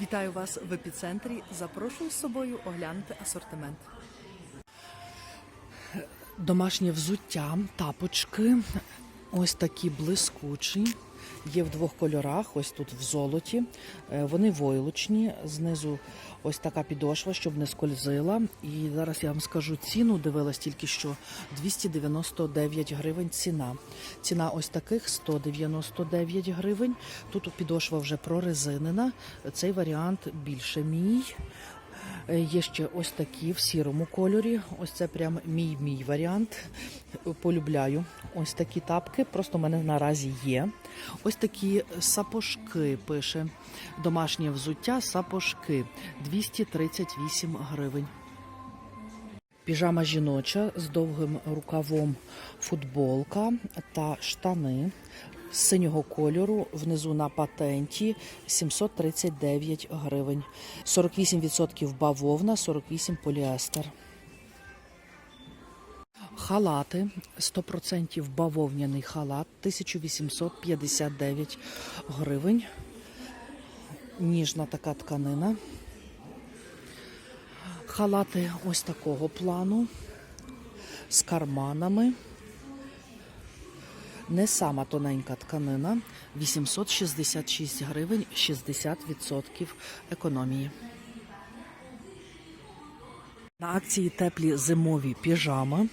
Вітаю вас в епіцентрі. Запрошую з собою оглянути асортимент. Домашнє взуття, тапочки, ось такі блискучі. Є в двох кольорах, ось тут в золоті. Е, Вони войлочні, знизу ось така підошва, щоб не скользила. І зараз я вам скажу ціну. Дивилась тільки що 299 гривень ціна. Ціна ось таких 199 гривень. Тут підошва вже прорезинена. Цей варіант більше мій. Е, Є ще ось такі в сірому кольорі. Ось це прям мій мій варіант. Полюбляю ось такі тапки. Просто в мене наразі є. Ось такі сапожки пише. Домашнє взуття сапожки 238 гривень. Піжама жіноча з довгим рукавом футболка та штани синього кольору внизу на патенті 739 гривень. 48% бавовна, 48 поліестер. Халати 100% бавовняний халат 1859 гривень. Ніжна така тканина. Халати ось такого плану з карманами. Не сама тоненька тканина 866 гривень 60% економії. На акції теплі зимові піжама,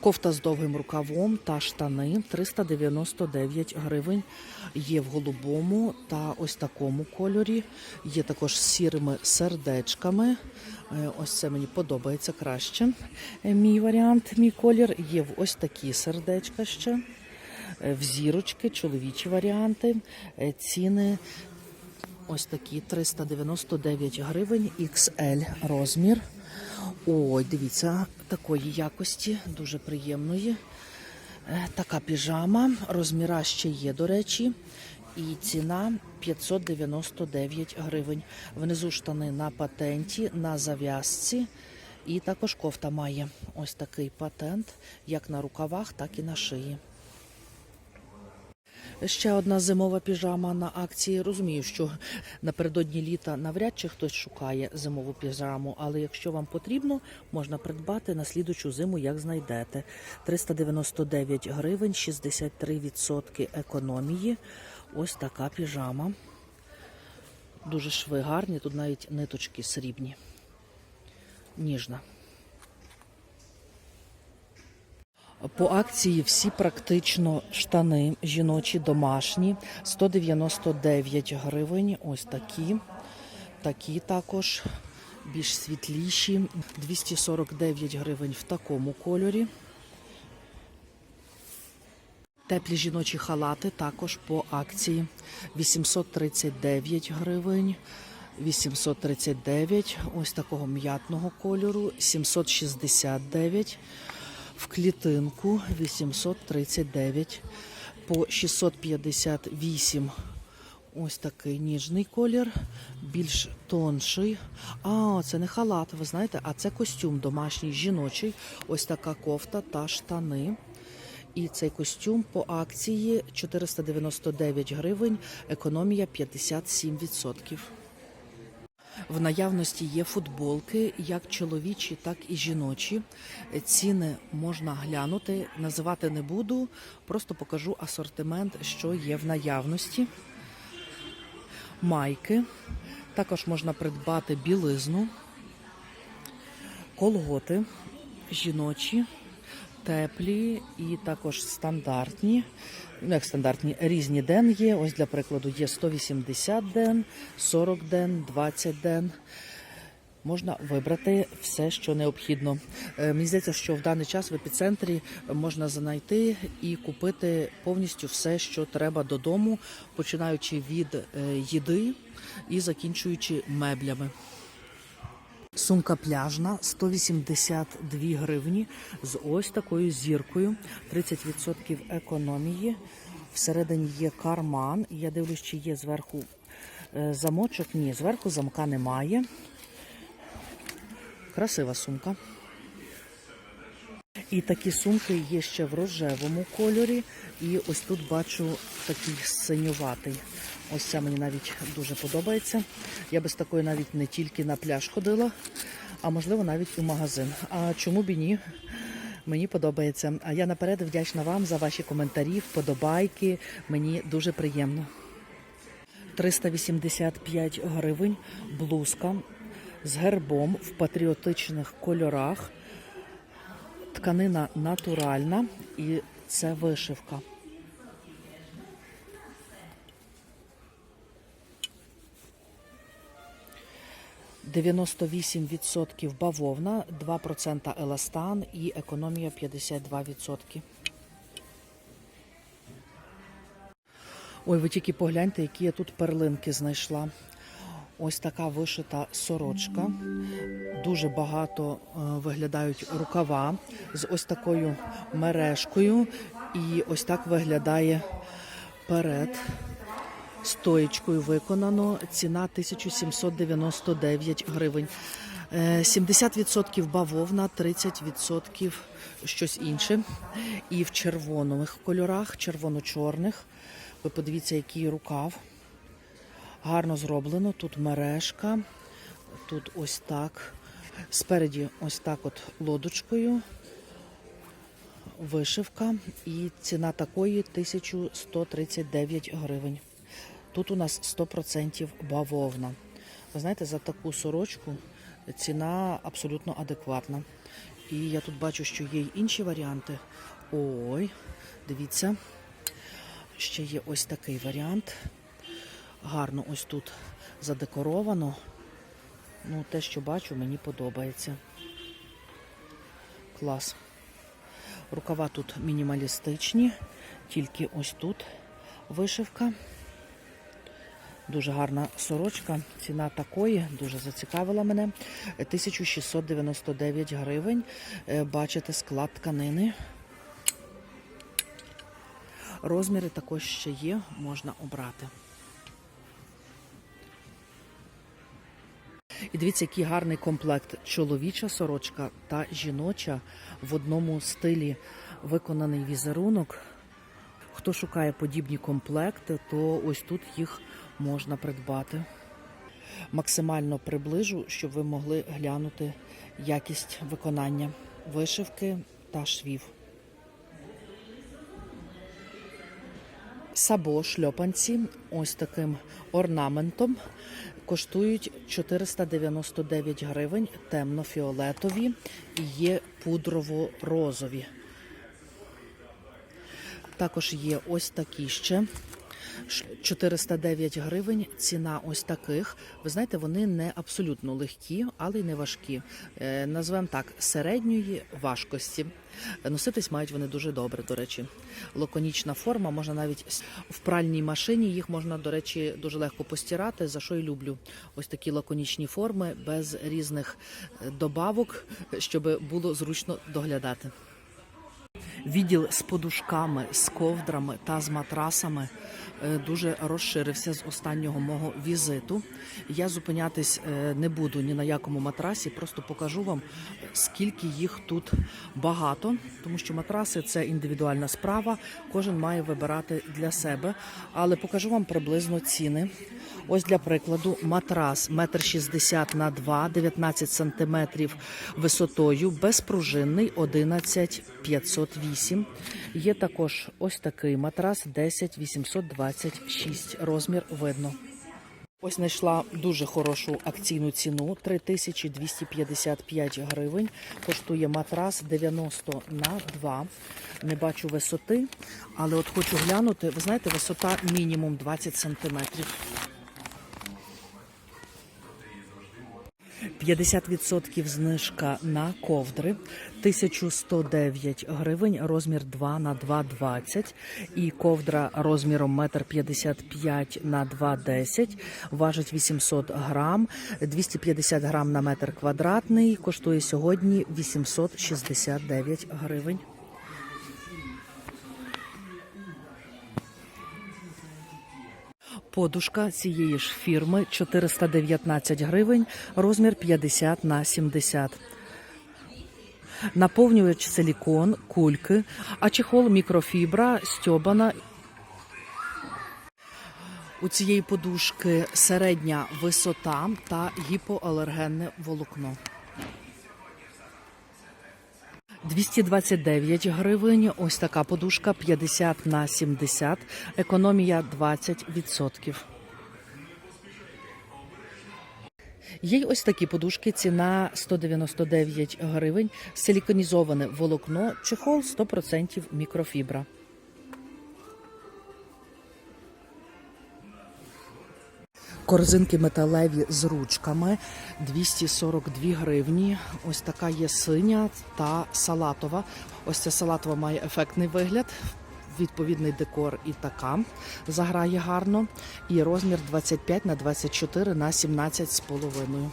кофта з довгим рукавом та штани 399 гривень. Є в голубому та ось такому кольорі. Є також з сірими сердечками. Е, Ось це мені подобається краще. Е, Мій варіант, мій колір. Є в ось такі сердечка ще. Е, В зірочки, чоловічі варіанти. Е, Ціни ось такі 399 гривень, XL розмір. Ой, дивіться, такої якості, дуже приємної. Е, Така піжама, розміра ще є, до речі, і ціна 599 гривень. Внизу штани на патенті, на зав'язці. І також кофта має ось такий патент, як на рукавах, так і на шиї. Ще одна зимова піжама на акції. Розумію, що напередодні літа навряд чи хтось шукає зимову піжаму, але якщо вам потрібно, можна придбати на слідучу зиму, як знайдете. 399 гривень, 63% економії. Ось така піжама. Дуже шви гарні, тут навіть ниточки срібні. Ніжна. По акції всі практично штани жіночі, домашні, 199 гривень. Ось такі. Такі також більш світліші, 249 гривень в такому кольорі. Теплі жіночі халати також по акції 839 гривень. 839, ось такого м'ятного кольору, 769 в клітинку 839 по 658. Ось такий ніжний колір, більш тонший. А, це не халат, ви знаєте, а це костюм домашній жіночий. Ось така кофта та штани. І цей костюм по акції 499 гривень, економія 57%. В наявності є футболки, як чоловічі, так і жіночі. Ціни можна глянути, називати не буду, просто покажу асортимент, що є в наявності. Майки. Також можна придбати білизну, колготи жіночі, теплі і також стандартні. Ну, як стандартні різні ден є. Ось для прикладу є 180 ден, 40 ден, 20 ден. Можна вибрати все, що необхідно. Е, Мені здається, що в даний час в епіцентрі можна знайти і купити повністю все, що треба додому, починаючи від е, їди і закінчуючи меблями. Сумка пляжна 182 гривні з ось такою зіркою, 30% економії. Всередині є карман. Я дивлюсь, чи є зверху е, замочок. Ні, зверху замка немає. Красива сумка. І такі сумки є ще в рожевому кольорі. І ось тут бачу такий синюватий. Ось ця мені навіть дуже подобається. Я би з такою навіть не тільки на пляж ходила, а можливо навіть у магазин. А чому б і ні? Мені подобається. А я наперед вдячна вам за ваші коментарі, вподобайки. Мені дуже приємно. 385 гривень блузка з гербом в патріотичних кольорах. Тканина натуральна і це вишивка. Дев'яносто вісім відсотків бавовна, 2% еластан і економія 52%. Ой, ви тільки погляньте, які я тут перлинки знайшла. Ось така вишита сорочка. Дуже багато е, виглядають рукава з ось такою мережкою. І ось так виглядає перед. Стоєчкою виконано. Ціна 1799 гривень. Е, 70% бавовна, 30% щось інше. І в червоних кольорах, червоно-чорних. Ви подивіться, який рукав. Гарно зроблено. Тут мережка, тут ось так. Спереді ось так от лодочкою. Вишивка. І ціна такої 1139 гривень. Тут у нас 100% бавовна. Ви знаєте, за таку сорочку ціна абсолютно адекватна. І я тут бачу, що є й інші варіанти. Ой, дивіться, ще є ось такий варіант. Гарно ось тут задекоровано. Ну, те, що бачу, мені подобається. Клас. Рукава тут мінімалістичні, тільки ось тут вишивка. Дуже гарна сорочка. Ціна такої дуже зацікавила мене. 1699 гривень. Е, Бачите склад тканини. Розміри також ще є, можна обрати. І дивіться, який гарний комплект. Чоловіча сорочка та жіноча в одному стилі виконаний візерунок. Хто шукає подібні комплекти, то ось тут їх можна придбати. Максимально приближу, щоб ви могли глянути якість виконання вишивки та швів. Сабо шльопанці ось таким орнаментом коштують 499 гривень, темно-фіолетові і є пудрово-розові. Також є ось такі ще. 409 гривень ціна ось таких. Ви знаєте, вони не абсолютно легкі, але й не важкі. Е, Назвемо так, середньої важкості. Носитись мають вони дуже добре, до речі. Лаконічна форма, можна навіть в пральній машині їх можна, до речі, дуже легко постирати, за що й люблю. Ось такі лаконічні форми без різних е, добавок, щоб було зручно доглядати. Відділ з подушками, з ковдрами та з матрасами дуже розширився з останнього мого візиту. Я зупинятись е, не буду ні на якому матрасі, просто покажу вам, скільки їх тут багато, тому що матраси це індивідуальна справа, кожен має вибирати для себе. Але покажу вам приблизно ціни. Ось для прикладу матрас 1,60 на 2, 19 см висотою, безпружинний 11 508. Є також ось такий матрас 10 826. Розмір видно. Ось знайшла дуже хорошу акційну ціну 3255 гривень. Коштує матрас 90 на 2. Не бачу висоти, але от хочу глянути. Ви знаєте, висота мінімум 20 сантиметрів. 50% знижка на ковдри, 1109 гривень, розмір 2 на 2,20 і ковдра розміром 1,55 на 2,10, важить 800 грам, 250 грам на метр квадратний, коштує сьогодні 869 гривень. Подушка цієї ж фірми 419 гривень, розмір 50 на 70. наповнювач силікон, кульки, а чехол мікрофібра, стьобана. У цієї подушки середня висота та гіпоалергенне волокно. 229 гривень. Ось така подушка 50 на 70, економія 20%. Є й ось такі подушки, ціна 199 гривень, силіконізоване волокно, чехол 100% мікрофібра. Корзинки металеві з ручками 242 гривні. Ось така є синя та салатова. Ось ця салатова має ефектний вигляд. Відповідний декор і така заграє гарно. І розмір 25 на 24 на 17 з половиною.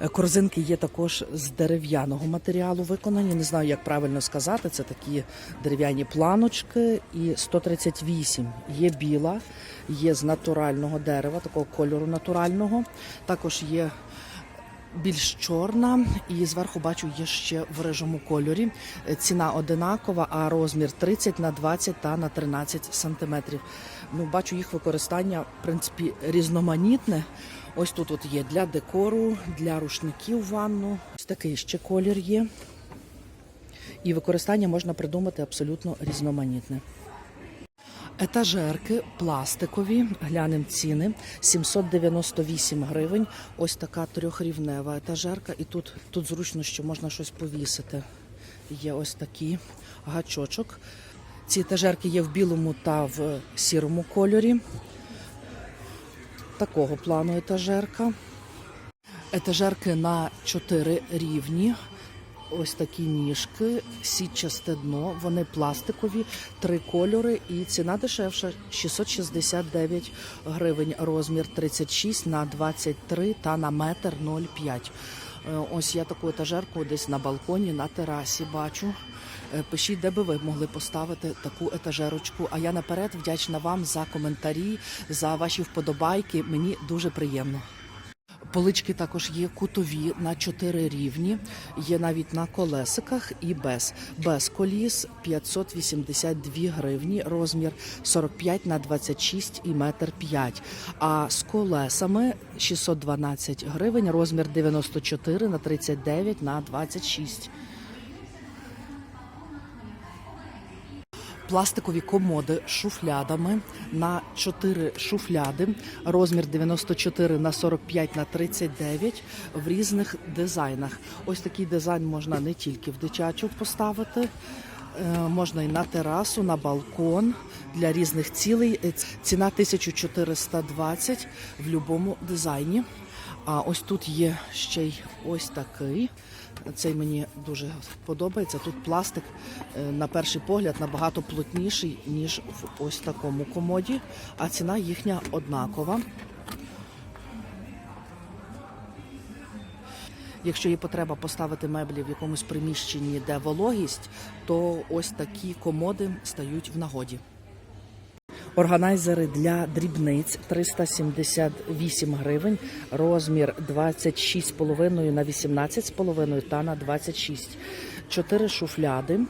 Е, Корзинки є також з дерев'яного матеріалу виконані. Не знаю, як правильно сказати. Це такі дерев'яні планочки. І 138 є біла, є з натурального дерева, такого кольору натурального. Також є більш чорна, і зверху бачу є ще в рижому кольорі. Е, Ціна одинакова, а розмір 30 на 20 та на 13 сантиметрів. Ну, бачу їх використання, в принципі, різноманітне. Ось тут от є для декору, для рушників ванну. Ось такий ще колір є. І використання можна придумати абсолютно різноманітне. Етажерки пластикові, глянемо ціни 798 гривень. Ось така трьохрівнева етажерка. І тут, тут зручно, що можна щось повісити. Є ось такий гачочок. Ці етажерки є в білому та в сірому кольорі. Такого плану етажерка. Етажерки на 4 рівні. Ось такі ніжки, сітчасте дно, вони пластикові, три кольори і ціна дешевша 669 гривень, розмір 36 на 23 та на метр 0,5. Е, Ось я таку етажерку десь на балконі, на терасі бачу. Е, Пишіть, де би ви могли поставити таку етажерочку. А я наперед вдячна вам за коментарі, за ваші вподобайки. Мені дуже приємно. Полички також є кутові на 4 рівні, є навіть на колесиках і без. Без коліс 582 гривні, розмір 45 на 26 і метр 5. А з колесами 612 гривень, розмір 94 на 39 на 26. Пластикові комоди шуфлядами на 4 шуфляди, розмір 94 на 45 на 39 в різних дизайнах. Ось такий дизайн можна не тільки в дитячу поставити, е, можна і на терасу, на балкон для різних цілей. Е, Ціна 1420 в будь-якому дизайні. А ось тут є ще й ось такий. Цей мені дуже подобається. Тут пластик е, на перший погляд набагато плотніший, ніж в ось такому комоді, а ціна їхня однакова. Якщо є потреба поставити меблі в якомусь приміщенні, де вологість, то ось такі комоди стають в нагоді. Органайзери для дрібниць 378 гривень, розмір 26,5 на 18,5 та на 26. Чотири шуфляди.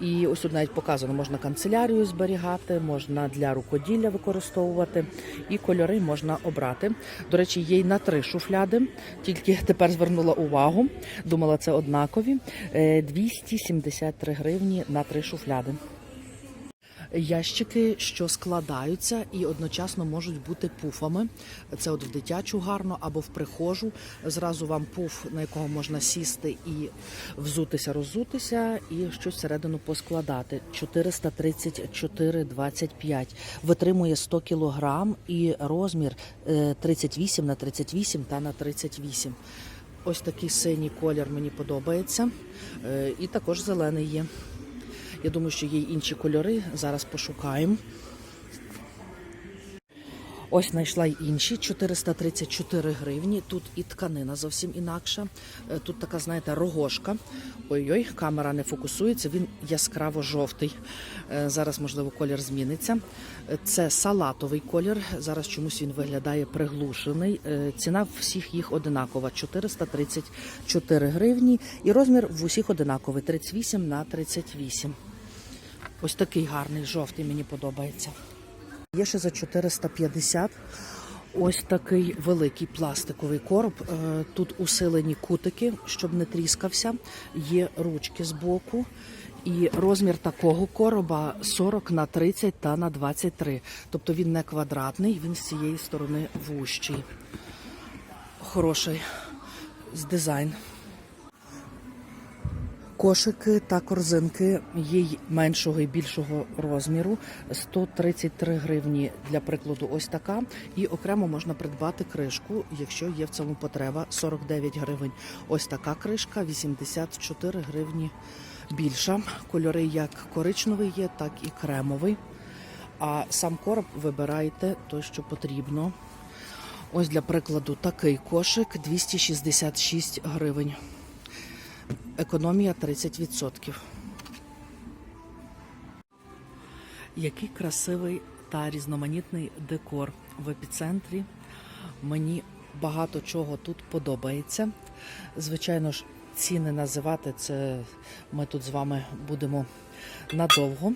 І ось тут навіть показано, можна канцелярію зберігати, можна для рукоділля використовувати, і кольори можна обрати. До речі, є й на три шуфляди, тільки тепер звернула увагу. Думала, це однакові. Е, 273 гривні на три шуфляди. Ящики, що складаються і одночасно можуть бути пуфами. Це от в дитячу гарно або в прихожу. Зразу вам пуф, на якого можна сісти і взутися, роззутися, і щось всередину поскладати. 434,25. Витримує 100 кілограм і розмір е, 38 на 38 та на 38. Ось такий синій колір мені подобається. Е, І також зелений є. Я думаю, що є інші кольори. Зараз пошукаємо. Ось знайшла й інші 434 гривні. Тут і тканина зовсім інакша. Е, Тут така, знаєте, рогошка. Ой-ой, камера не фокусується. Він яскраво жовтий. Е, Зараз, можливо, колір зміниться. Е, Це салатовий колір. Зараз чомусь він виглядає приглушений. Ціна всіх їх одинакова 434 гривні. І розмір в усіх одинаковий 38 на 38. Ось такий гарний жовтий мені подобається. Є ще за 450 ось такий великий пластиковий короб. Е, Тут усилені кутики, щоб не тріскався. Є ручки з боку. І розмір такого короба 40 на 30 та на 23. Тобто він не квадратний, він з цієї сторони вущий. Хороший з дизайн. Кошики та корзинки є й меншого і більшого розміру. 133 гривні для прикладу, ось така. І окремо можна придбати кришку, якщо є в цьому потреба. 49 гривень. Ось така кришка, 84 гривні більша. Кольори як коричневий є, так і кремовий. А сам короб вибирайте той, що потрібно. Ось для прикладу такий кошик 266 гривень. Економія 30%. Який красивий та різноманітний декор в епіцентрі. Мені багато чого тут подобається. Звичайно ж, ціни називати це ми тут з вами будемо надовго.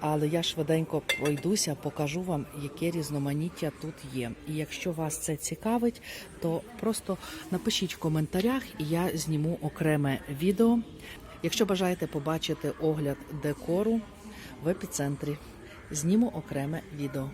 Але я швиденько пройдуся, покажу вам, яке різноманіття тут є. І якщо вас це цікавить, то просто напишіть в коментарях, і я зніму окреме відео. Якщо бажаєте побачити огляд декору в епіцентрі, зніму окреме відео.